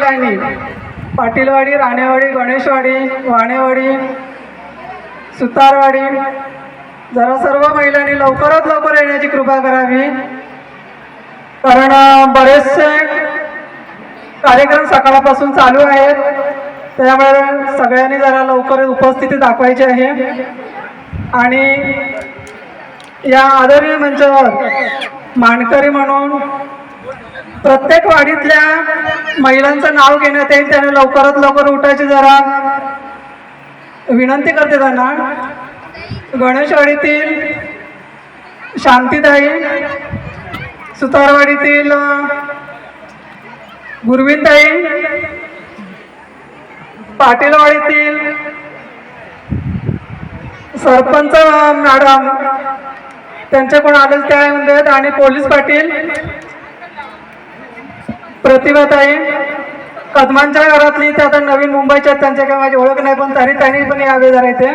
ठिकाणी पाटीलवाडी राणेवाडी गणेशवाडी वाणेवाडी सुतारवाडी. जरा सर्व महिलांनी लवकरात लवकर येण्याची कृपा करावी. कारण बरेचसे कार्यक्रम सकाळपासून चालू आहेत. त्यामुळे सगळ्यांनी जरा लवकर उपस्थिती दाखवायची आहे. आणि या आदरणीय मंचावर मानकरी म्हणून प्रत्येक वाडीतल्या महिलांचं नाव घेण्यात येईल त्याने लवकरात लवकर उठायची जरा विनंती करते त्यांना. गणेशवाडीतील शांतीताई सुतारवाडीतील गुरविंदताई पाटीलवाडीतील सरपंच मॅडम त्यांच्याकडून कोण आले त्या आहे आणि पोलीस पाटील प्रतिभाताई कदमांच्या घरातली ते आता नवीन मुंबईच्या त्यांच्या काही माझी ओळख नाही पण तरी त्यांनी पण यावे जरा इथे.